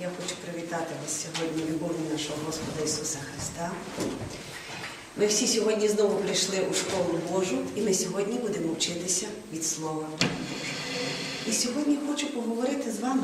Я хочу привітати вас сьогодні, любов'ю нашого Господа Ісуса Христа. Ми всі сьогодні знову прийшли у школу Божу, і ми сьогодні будемо вчитися від Слова Божого. І сьогодні хочу поговорити з вами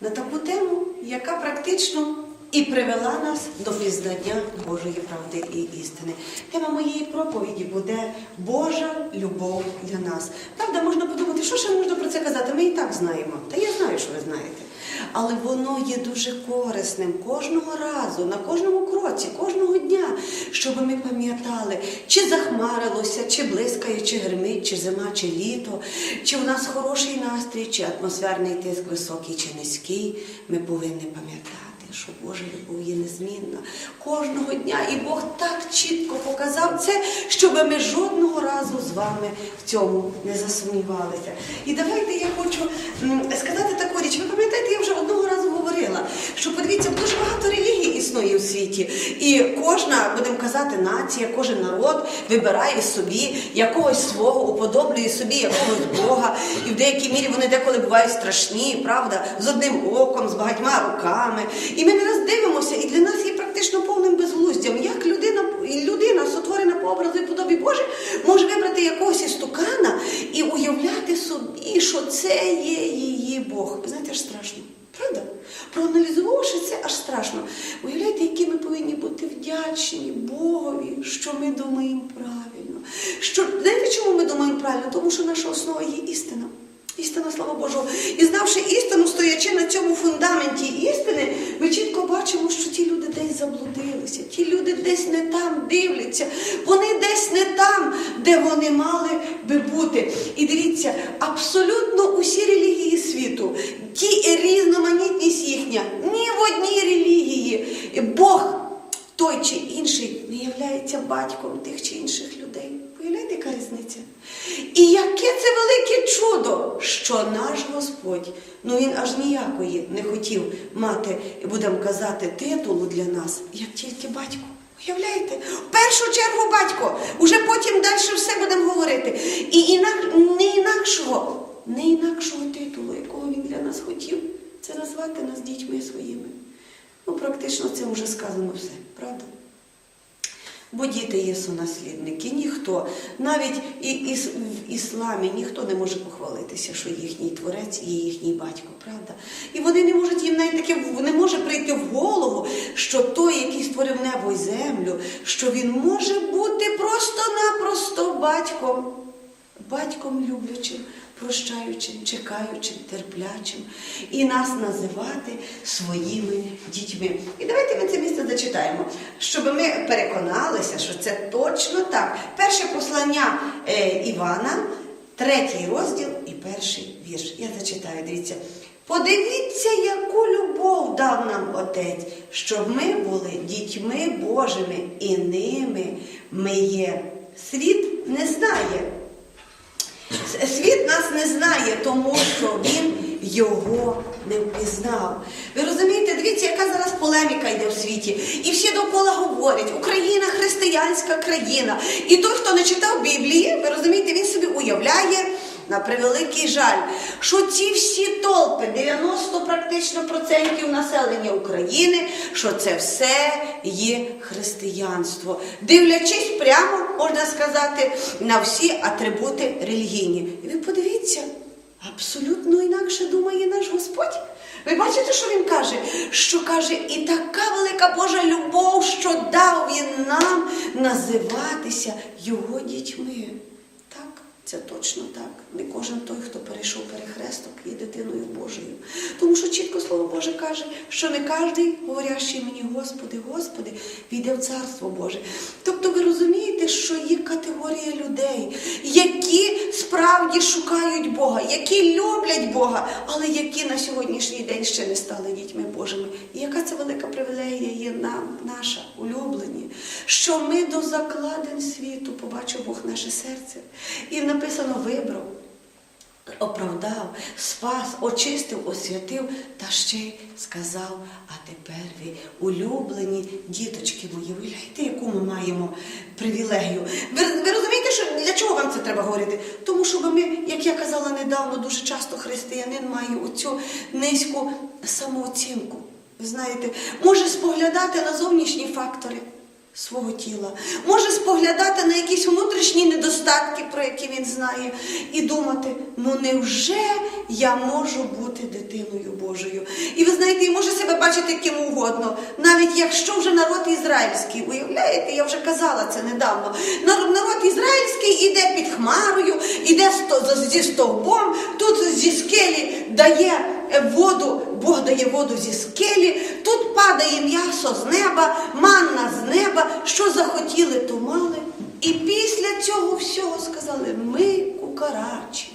на таку тему, яка практично і привела нас до пізнання Божої правди і істини. Тема моєї проповіді буде Божа любов для нас. Правда, можна подумати, що ще можна про це казати? Ми і так знаємо. Та я знаю, що ви знаєте. Але воно є дуже корисним кожного разу, на кожному кроці, кожного дня, щоб ми пам'ятали, чи захмарилося, чи блискає, чи гримить, чи зима, чи літо, чи у нас хороший настрій, чи атмосферний тиск високий чи низький. Ми повинні пам'ятати. Що Божа любов є незмінна кожного дня, і Бог так чітко показав це, щоб ми жодного разу з вами в цьому не засумнівалися. І давайте я хочу сказати таку річ. Ви пам'ятаєте, я вже одного разу говорила, що подивіться, дуже багато релігій існує у світі, і кожна, будемо казати, нація, кожен народ вибирає собі якогось свого, уподоблює собі якогось Бога. І в деякій мірі вони деколи бувають страшні, правда, з одним оком, з багатьма руками. І ми не раз дивимося, і для нас є практично повним безглуздям, як людина, людина, сотворена по образу і подобі Божій, може вибрати якогось істукана і уявляти собі, що це є її Бог. Знаєте, аж страшно. Правда? Проаналізувавши це, аж страшно. Уявляєте, які ми повинні бути вдячні Богові, що ми думаємо правильно. Що, знаєте, чому ми думаємо правильно? Тому що наша основа є істина. Істина, слава Божу. І знавши істину, стоячи на цьому фундаменті істини, ми чітко бачимо, що ті люди десь заблудилися, ті люди десь не там дивляться, вони десь не там, де вони мали би бути. І дивіться, абсолютно усі релігії світу, ті різноманітність їхня, ні в одній релігії Бог той чи інший не являється батьком тих чи інших людей. Уявляєте, яка різниця? І яке це велике чудо, що наш Господь, ну він аж ніякої не хотів мати, будемо казати, титулу для нас, як тільки батько. Уявляєте? В першу чергу батько, уже потім далі все будемо говорити. І інак, не інакшого, не інакшого титулу, якого він для нас хотів, це назвати нас дітьми своїми. Ну, практично це вже сказано все, правда? Бо діти є сунаслідники, ніхто, навіть і, і, в ісламі ніхто не може похвалитися, що їхній творець є їхній батько, правда? І вони не можуть їм навіть таке не може прийти в голову, що той, який створив небо і землю, що він може бути просто-напросто батьком, батьком люблячим, прощаючим, чекаючим, терплячим, і нас називати своїми дітьми. І давайте ми це місце зачитаємо, щоб ми переконалися, що це точно так. Перше послання е, Івана, третій розділ і перший вірш. Я зачитаю, дивіться. Подивіться, яку любов дав нам Отець, щоб ми були дітьми Божими, і ними ми є. Світ не знає. Світ нас не знає, тому що він його не впізнав. Ви розумієте, дивіться, яка зараз полеміка йде в світі. І всі довкола говорять, Україна християнська країна. І той, хто не читав Біблії, ви розумієте, він собі уявляє. На превеликий жаль, що ці всі толпи, 90 практично процентів населення України, що це все є християнство, дивлячись прямо, можна сказати, на всі атрибути релігійні. І ви подивіться, абсолютно інакше думає наш Господь. Ви бачите, що він каже? Що каже, і така велика Божа любов, що дав він нам називатися його дітьми. Це точно так. Не кожен той, хто перейшов перехресток, є дитиною Божою. Тому що чітко Слово Боже каже, що не кожен, говорящий мені, Господи, Господи, війде в Царство Боже. Тобто ви розумієте, що є категорія людей, які справді шукають Бога, які люблять Бога, але які на сьогоднішній день ще не стали дітьми Божими. І яка це велика привілегія є нам, наша, улюблені, що ми до закладин світу побачив Бог наше серце. І написано вибрав оправдав, спас, очистив, освятив та ще й сказав, а тепер ви улюблені діточки мої, вигляйте, яку ми маємо привілегію. Ви, ви розумієте, що для чого вам це треба говорити? Тому що ми, як я казала недавно, дуже часто християнин має оцю низьку самооцінку. Ви знаєте, може споглядати на зовнішні фактори свого тіла, може споглядати на недостатки, про які він знає, і думати, ну невже я можу бути дитиною Божою? І ви знаєте, і може себе бачити ким угодно, навіть якщо вже народ ізраїльський, уявляєте, я вже казала це недавно. Народ, ізраїльський іде під хмарою, іде зі стовбом, тут зі скелі дає воду, Бог дає воду зі скелі, тут падає м'ясо з неба, манна з неба, що захотіли, то мали. І після цього всього сказали: ми кукарачі,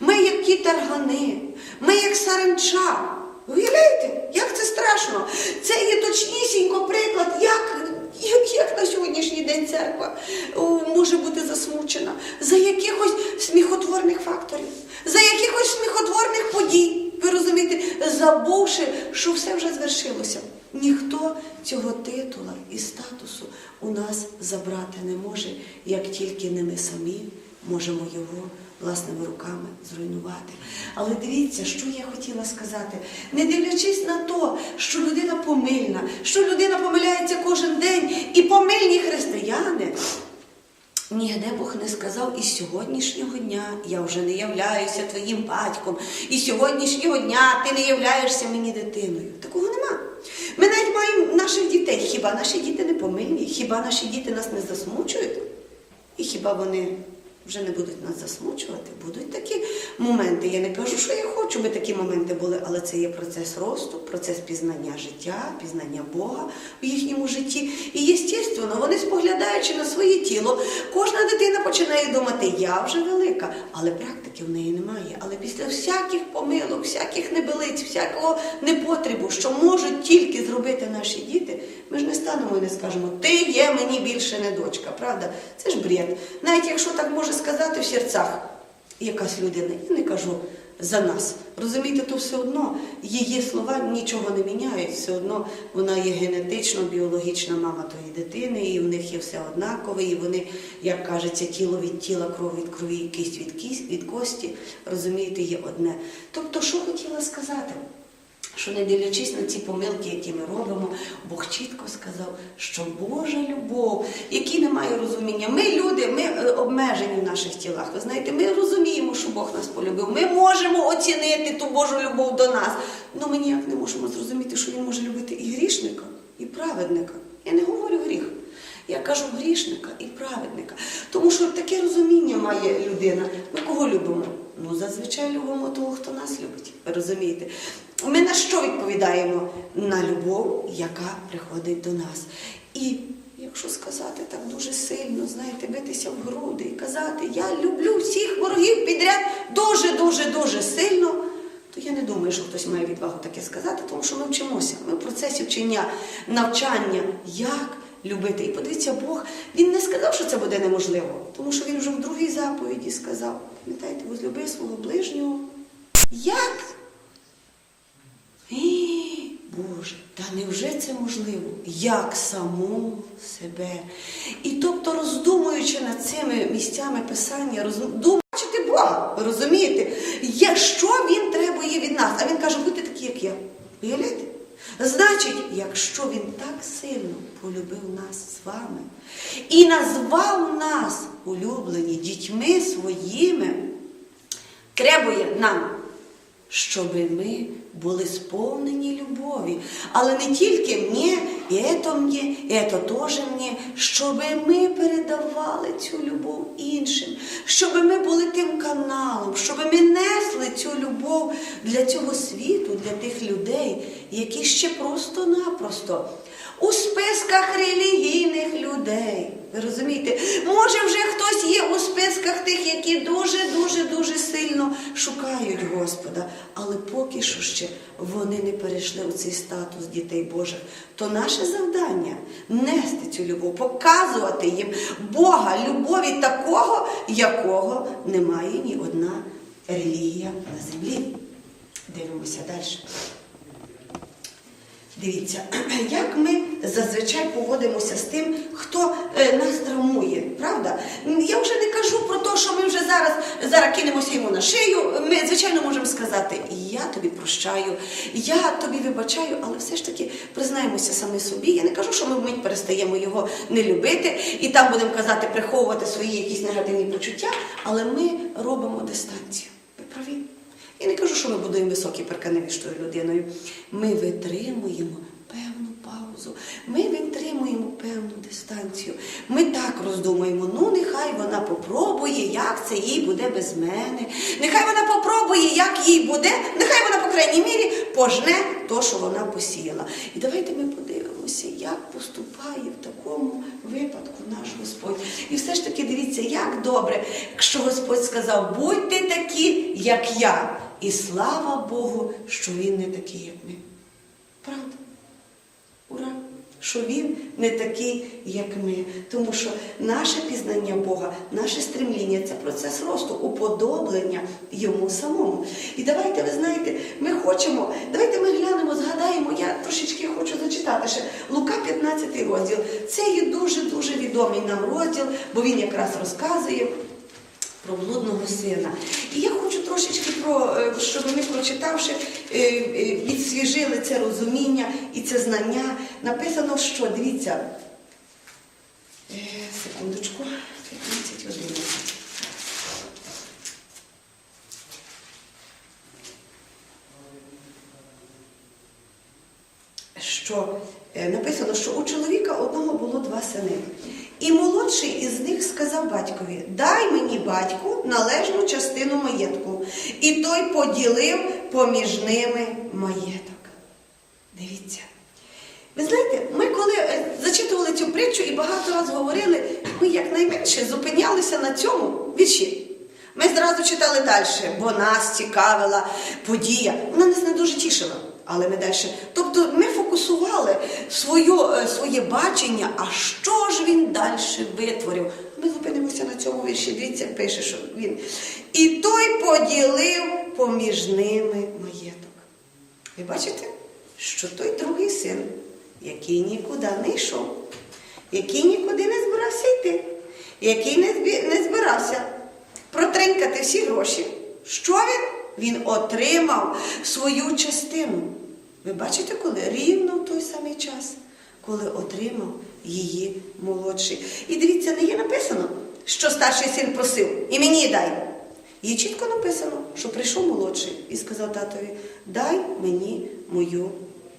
ми як ті таргани, ми як саранча. Уявляєте, як це страшно? Це є точнісінько приклад, як, як на сьогоднішній день церква може бути засмучена за якихось сміхотворних факторів, за якихось сміхотворних подій. Ви розумієте, забувши, що все вже звершилося. Ніхто цього титула і статусу у нас забрати не може, як тільки не ми самі можемо його власними руками зруйнувати. Але дивіться, що я хотіла сказати, не дивлячись на те, що людина помильна, що людина помиляється кожен день, і помильні християни. Ніде Бог не сказав, і з сьогоднішнього дня я вже не являюся твоїм батьком, і з сьогоднішнього дня ти не являєшся мені дитиною. Такого нема. Ми навіть маємо наших дітей. Хіба наші діти не помильні? Хіба наші діти нас не засмучують? І хіба вони вже не будуть нас засмучувати? Будуть такі моменти. Я не кажу, що я хочу, би такі моменти були, але це є процес росту, процес пізнання життя, пізнання Бога в їхньому житті. І, єстественно, вони споглядаючи на своє тіло, кожна дитина починає думати, я вже велика, але практики в неї немає. Але після всяких помилок, всяких небелиць, всякого непотребу, що можуть тільки зробити наші діти, ми ж не станемо і не скажемо, ти є мені більше не дочка, правда? Це ж бред. Навіть якщо так може сказати в серцях якась людина, я не кажу за нас. Розумієте, то все одно її слова нічого не міняють, все одно вона є генетично, біологічна мама тої дитини, і в них є все однакове, і вони, як кажеться, тіло від тіла, кров від крові, кість від кість від кості, розумієте, є одне. Тобто, що хотіла сказати? Що не дивлячись на ці помилки, які ми робимо, Бог чітко сказав, що Божа любов, які немає розуміння. Ми люди, ми е, обмежені в наших тілах. Ви знаєте, ми розуміємо, що Бог нас полюбив. Ми можемо оцінити ту Божу любов до нас. але ми ніяк не можемо зрозуміти, що він може любити і грішника, і праведника. Я не говорю гріх. Я кажу грішника і праведника. Тому що таке розуміння має людина. Ми кого любимо? Ну, зазвичай любимо того, хто нас любить. Розумієте? Ми на що відповідаємо? На любов, яка приходить до нас. І якщо сказати так дуже сильно, знаєте, битися в груди і казати, я люблю всіх ворогів підряд дуже-дуже дуже сильно, то я не думаю, що хтось має відвагу таке сказати, тому що ми вчимося. Ми в процесі вчення, навчання, як любити. І подивіться, Бог, він не сказав, що це буде неможливо, тому що він вже в другій заповіді сказав, пам'ятаєте, возлюби свого ближнього. Як? Ій, Боже, та невже це можливо? Як саму себе? І тобто, роздумуючи над цими місцями писання, роздумуючи Бога, ви розумієте, що він требує від нас? А він каже, будьте такі, як я. Уявляєте? Значить, якщо він так сильно полюбив нас з вами і назвав нас улюблені дітьми своїми, требує нам щоб ми були сповнені любові. Але не тільки мені, і це мені, і це теж мені, щоб ми передавали цю любов іншим, щоб ми були тим каналом, щоб ми несли цю любов для цього світу, для тих людей, які ще просто-напросто у списках релігійних людей. Ви розумієте? Може, вже хтось є у списках тих, які дуже-дуже дуже сильно шукають Господа, але поки що ще вони не перейшли у цей статус дітей Божих. То наше завдання нести цю любов, показувати їм Бога, любові такого, якого немає ні одна релігія на землі. Дивимося далі. Дивіться, як ми зазвичай поводимося з тим, хто е, нас травмує, правда? Я вже не кажу про те, що ми вже зараз, зараз кинемося йому на шию. Ми, звичайно, можемо сказати, я тобі прощаю, я тобі вибачаю, але все ж таки признаємося самі собі. Я не кажу, що ми вмить перестаємо його не любити і там будемо казати, приховувати свої якісь негативні почуття, але ми робимо дистанцію. Ви праві? Я не кажу, що ми будуємо високі паркани людиною. Ми витримуємо певну паузу, ми витримуємо певну дистанцію. Ми так роздумуємо, ну нехай вона попробує, як це їй буде без мене. Нехай вона попробує, як їй буде, нехай вона, по крайній мірі, пожне то, що вона посіяла. І давайте ми подивимося, як поступає в такому випадку наш Господь. І все ж таки дивіться, як добре, якщо Господь сказав, будьте такі, як я. І слава Богу, що Він не такий, як ми. Правда? Ура! Що він не такий, як ми. Тому що наше пізнання Бога, наше стремління це процес росту, уподоблення йому самому. І давайте, ви знаєте, ми хочемо, давайте ми глянемо, згадаємо, я трошечки хочу зачитати ще Лука 15 розділ. Це є дуже-дуже відомий нам розділ, бо він якраз розказує. Про блудного сина. І я хочу трошечки про, е, щоб ми, прочитавши, е, е, відсвіжили це розуміння і це знання. Написано, що дивіться, секундочку, 15.11. що написано, що у чоловіка одного було два сини. І молодший із них сказав батькові: Дай мені батьку належну частину маєтку. І той поділив поміж ними маєток. Дивіться. Ви знаєте, ми коли е, зачитували цю притчу і багато разів говорили, ми якнайменше зупинялися на цьому вірші. Ми зразу читали далі, бо нас цікавила подія. Вона нас не дуже тішила. Але ми далі. Тобто ми фокусували свою, е, своє бачення, а що ж він далі витворив. Ми зупинимося на цьому вірші. Дивіться, пише, що він. І той поділив поміж ними маєток. Ви бачите, що той другий син, який нікуди не йшов, який нікуди не збирався йти, який не збирався протринкати всі гроші, що він? Він отримав свою частину. Ви бачите, коли? Рівно в той самий час, коли отримав її молодший. І дивіться, не є написано, що старший син просив, і мені дай. Є чітко написано, що прийшов молодший і сказав татові, дай мені мою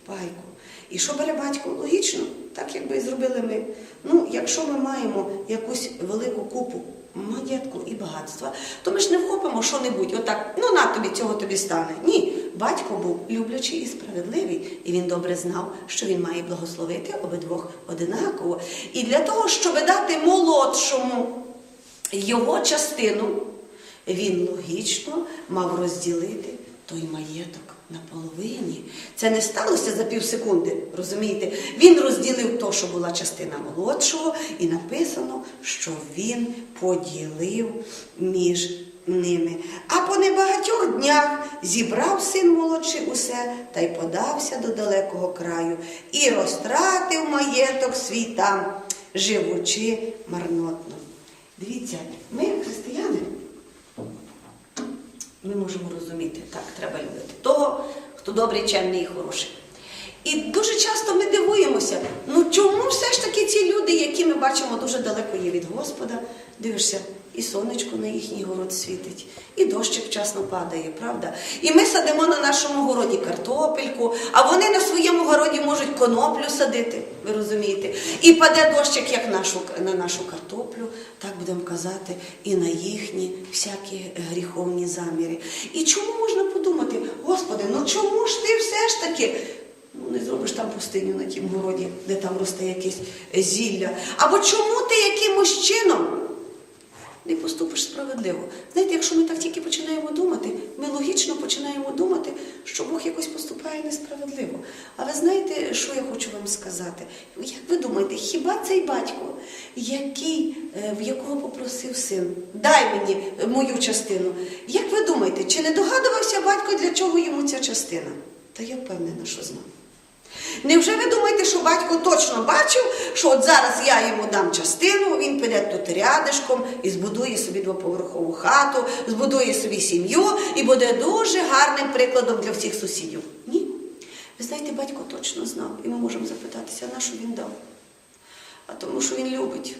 пайку. І що бере батько? Логічно, так якби і зробили ми. Ну, якщо ми маємо якусь велику купу маєтку і багатства, то ми ж не вхопимо що-небудь, отак, ну на тобі цього тобі стане. Ні, батько був люблячий і справедливий, і він добре знав, що він має благословити обидвох одинаково. І для того, щоб дати молодшому його частину, він логічно мав розділити той маєток на половині. Це не сталося за пів секунди, розумієте? Він розділив то, що була частина молодшого, і написано, що він поділив між ними. А по небагатьох днях зібрав син молодший усе та й подався до далекого краю і розтратив маєток свій там, живучи марнотно. Дивіться, ми, християни, ми можемо розуміти, так, треба любити того, хто добрий, чемний і хороший. І дуже часто ми дивуємося, ну чому все ж таки ці люди, які ми бачимо дуже далеко є від Господа, дивишся, і сонечко на їхній город світить, і дощик вчасно падає, правда? І ми садимо на нашому городі картопельку, а вони на своєму городі можуть коноплю садити, ви розумієте? І паде дощик як нашу, на нашу картоплю, так будемо казати, і на їхні всякі гріховні заміри. І чому можна подумати, Господи, ну чому ж ти все ж таки Ну, не зробиш там пустиню на тім городі, де там росте якесь зілля. Або чому ти якимось чином не поступиш справедливо? Знаєте, якщо ми так тільки починаємо думати, ми логічно починаємо думати, що Бог якось поступає несправедливо. А ви знаєте, що я хочу вам сказати? Як ви думаєте, хіба цей батько, який, е, в якого попросив син, дай мені мою частину, як ви думаєте, чи не догадувався батько, для чого йому ця частина? Та я впевнена, що знав. Невже ви думаєте, що батько точно бачив, що от зараз я йому дам частину, він піде тут рядишком і збудує собі двоповерхову хату, збудує собі сім'ю і буде дуже гарним прикладом для всіх сусідів? Ні. Ви знаєте, батько точно знав, і ми можемо запитатися, на що він дав? А тому, що він любить,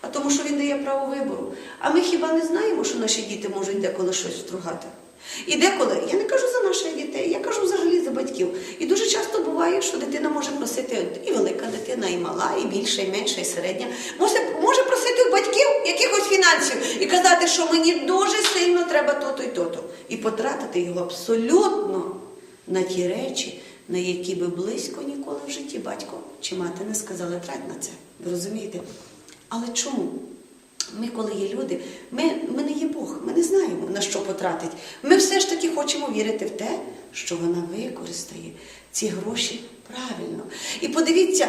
а тому, що він дає право вибору. А ми хіба не знаємо, що наші діти можуть деколи щось встругати? І деколи, я не кажу за наших дітей, я кажу взагалі за батьків. І дуже часто буває, що дитина може просити, і велика дитина, і мала, і більша, і менша, і середня, може, може просити у батьків якихось фінансів і казати, що мені дуже сильно треба то-то і то-то. І потратити його абсолютно на ті речі, на які би близько ніколи в житті батько чи мати не сказали трать на це. Ви розумієте? Але чому? Ми, коли є люди, ми, ми не є Бог, ми не знаємо, на що потратить. Ми все ж таки хочемо вірити в те, що вона використає ці гроші правильно. І подивіться,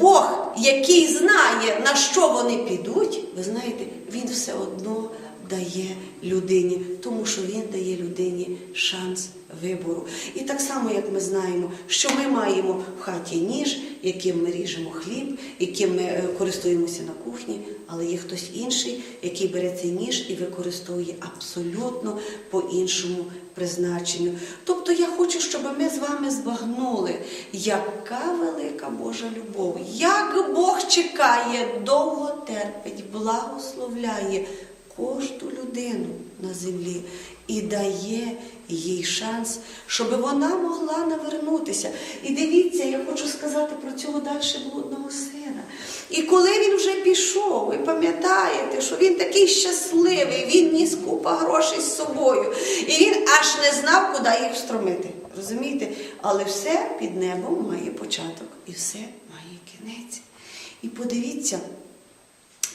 Бог, який знає, на що вони підуть, ви знаєте, він все одно дає людині, тому що він дає людині шанс вибору. І так само, як ми знаємо, що ми маємо в хаті ніж, яким ми ріжемо хліб, яким ми е, користуємося на кухні, але є хтось інший, який бере цей ніж і використовує абсолютно по-іншому призначенню. Тобто я хочу, щоб ми з вами збагнули, яка велика Божа любов, як Бог чекає, довго терпить, благословляє кожну людину на землі і дає їй шанс, щоб вона могла навернутися. І дивіться, я хочу сказати про цього далі блудного сина. І коли він вже пішов, ви пам'ятаєте, що він такий щасливий, він ніс купа грошей з собою, і він аж не знав, куди їх встромити. Розумієте? Але все під небом має початок і все має кінець. І подивіться,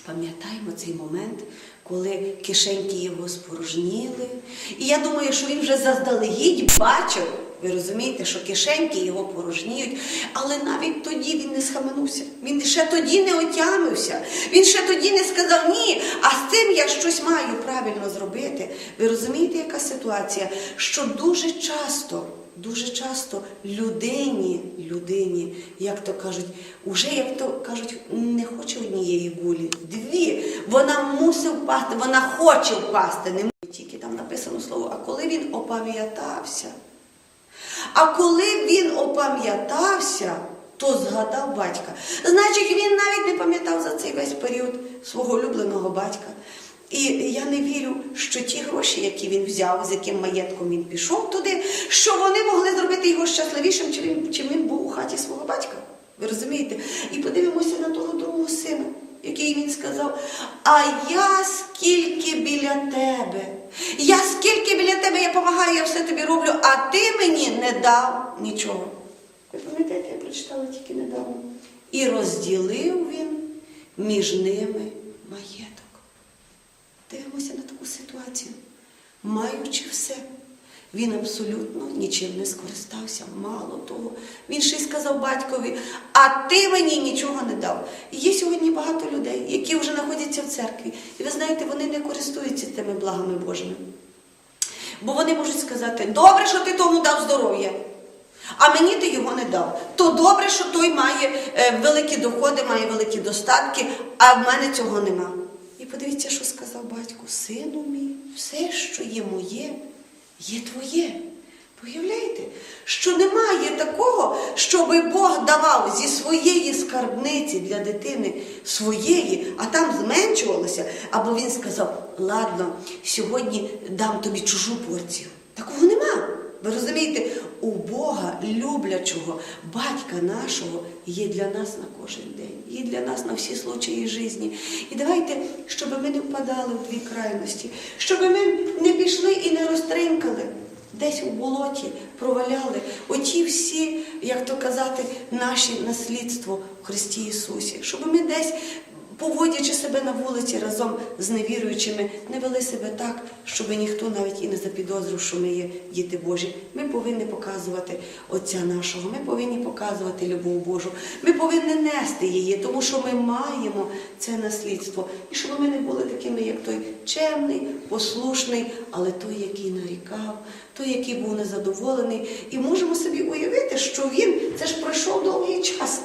Пам'ятаємо цей момент, коли кишеньки його спорожніли. І я думаю, що він вже заздалегідь бачив, ви розумієте, що кишеньки його порожніють, але навіть тоді він не схаменувся. Він ще тоді не отямився. Він ще тоді не сказав ні, а з цим я щось маю правильно зробити. Ви розумієте, яка ситуація? Що дуже часто. Дуже часто людині, людині, як то кажуть, уже як то кажуть, не хоче однієї гулі, дві. Вона мусить впасти, вона хоче впасти. Не може. тільки там написано слово. А коли він опам'ятався, а коли він опам'ятався, то згадав батька. Значить, він навіть не пам'ятав за цей весь період свого улюбленого батька. І я не вірю, що ті гроші, які він взяв, з яким маєтком він пішов туди, що вони могли зробити його щасливішим, чим він, чим він був у хаті свого батька. Ви розумієте? І подивимося на того другого сина, який він сказав: А я скільки біля тебе, я скільки біля тебе я допомагаю, я все тобі роблю, а ти мені не дав нічого. Ви пам'ятаєте, я прочитала тільки недавно. І розділив він між ними маєток. Дивимося на таку ситуацію. Маючи все, він абсолютно нічим не скористався. Мало того, він ще й сказав батькові, а ти мені нічого не дав. І є сьогодні багато людей, які вже знаходяться в церкві. І ви знаєте, вони не користуються тими благами Божими. Бо вони можуть сказати, добре, що ти тому дав здоров'я. А мені ти його не дав. То добре, що той має е, великі доходи, має великі достатки, а в мене цього нема. Подивіться, що сказав батько: сину мій, все, що є моє, є твоє. Уявляєте, що немає такого, щоб Бог давав зі своєї скарбниці для дитини своєї, а там зменшувалося, або він сказав: ладно, сьогодні дам тобі чужу порцію. Такого нема. Ви розумієте, у Бога люблячого, батька нашого є для нас на кожен день, є для нас на всі случаї житті. І давайте, щоб ми не впадали в дві крайності, щоб ми не пішли і не розтринкали. Десь у болоті проваляли оті всі, як то казати, наші наслідство в Христі Ісусі, щоб ми десь поводячи себе на вулиці разом з невіруючими, не вели себе так, щоб ніхто навіть і не запідозрив, що ми є діти Божі. Ми повинні показувати Отця нашого, ми повинні показувати любов Божу. Ми повинні нести її, тому що ми маємо це наслідство. І щоб ми не були такими, як той чемний, послушний, але той, який нарікав, той, який був незадоволений. І можемо собі уявити, що він це ж пройшов довгий час.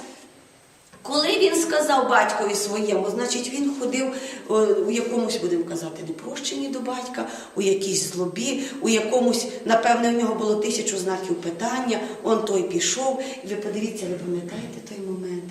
Коли він сказав батькові своєму, значить він ходив е, у якомусь, будемо казати, непрощенні до батька, у якійсь злобі, у якомусь, напевне, в нього було тисячу знаків питання, он той пішов. І ви подивіться, ви пам'ятаєте той момент?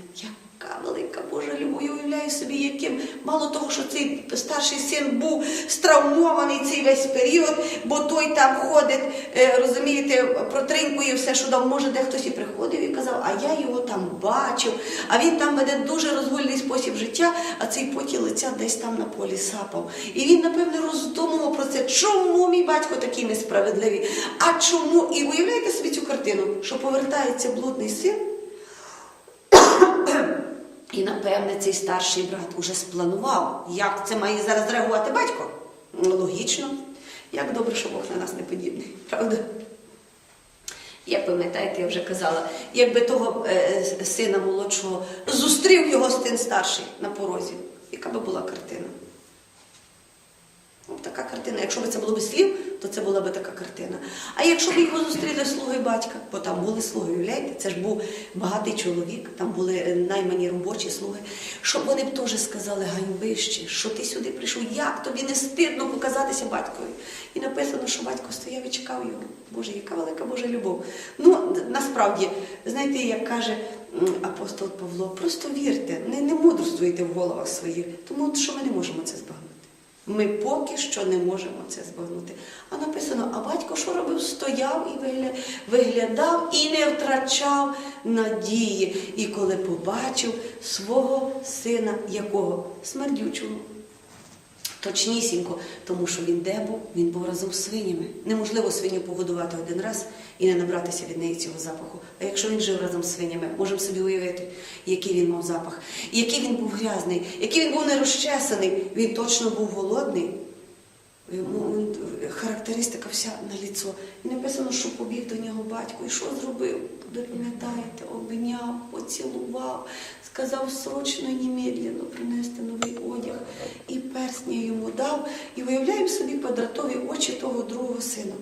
Яка велика Божа любов, я уявляю собі, яким мало того, що цей старший син був стравмований цей весь період, бо той там ходить, е, розумієте, протринкує все, що дав. Може, де хтось і приходив і казав, а я його там бачив, а він там веде дуже розгульний спосіб життя, а цей поті лиця десь там на полі сапав. І він, напевне, роздумував про це, чому мій батько такий несправедливий, а чому? І уявляєте собі цю картину, що повертається блудний син. І, напевне, цей старший брат уже спланував, як це має зараз реагувати батько. Ну, Логічно. Як добре, що Бог на нас не подібний, правда? Як пам'ятаєте, я вже казала, якби того е, сина молодшого зустрів його син старший на порозі, яка би була картина? Ну, така картина. Якщо б це було без слів, то це була б така картина. А якщо б його зустріли слуги батька, бо там були слуги, уявляєте, це ж був багатий чоловік, там були е, наймані робочі слуги, щоб вони б теж сказали ганьбище, що ти сюди прийшов, як тобі не стидно показатися батькові. І написано, що батько стояв і чекав його. Боже, яка велика Божа любов. Ну, насправді, знаєте, як каже апостол Павло, просто вірте, не, не мудрствуйте в головах своїх, тому що ми не можемо це збагнути. Ми поки що не можемо це збагнути. А написано, а батько що робив? Стояв і вигля- виглядав і не втрачав надії. І коли побачив свого сина, якого смердючого. Точнісінько, тому що він де був? Він був разом з свинями. Неможливо свиню погодувати один раз і не набратися від неї цього запаху. А якщо він жив разом з свинями, можемо собі уявити, який він мав запах, який він був грязний, який він був нерозчесаний, він точно був голодний. Характеристика вся на ліцо. І написано, що побіг до нього батько. І що зробив? Ви пам'ятаєте, обняв, поцілував, сказав срочно і немедленно принести новий одяг. І персня йому дав. І виявляємо собі квадратові очі того другого сина.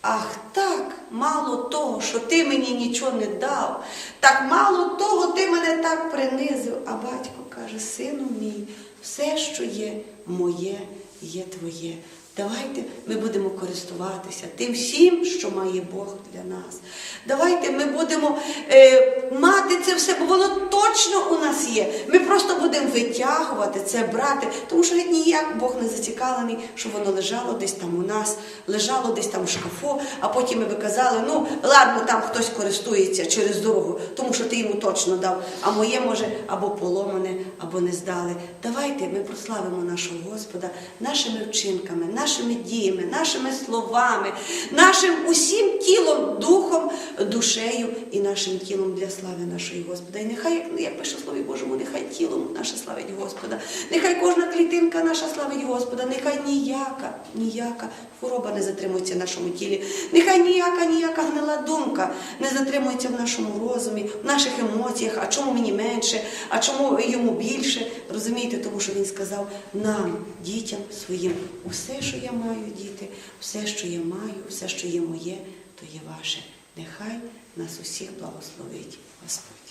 Ах так, мало того, що ти мені нічого не дав, так мало того, ти мене так принизив. А батько каже, сину мій, все, що є моє, є твоє. Давайте ми будемо користуватися тим всім, що має Бог для нас. Давайте ми будемо е, мати це все, бо воно точно у нас є. Ми просто будемо витягувати це, брати, тому що ніяк Бог не зацікавлений, щоб воно лежало десь там у нас, лежало десь там в шкафу, а потім ми би казали, ну ладно, там хтось користується через дорогу, тому що ти йому точно дав, а моє може або поломане, або не здали. Давайте ми прославимо нашого Господа нашими вчинками, нашими діями, нашими словами, нашим усім тілом, духом, душею і нашим тілом для слави нашої Господа. І нехай, як, як пише Слові Божому, нехай тілом наше славить Господа, нехай кожна клітинка наша славить Господа, нехай ніяка, ніяка хвороба не затримується в нашому тілі, нехай ніяка, ніяка гнила думка не затримується в нашому розумі, в наших емоціях, а чому мені менше, а чому йому більше. Розумієте, тому що він сказав нам, дітям своїм, усе, що я маю, діти, все, що я маю, все, що є моє, то є ваше. Нехай нас усіх благословить Господь.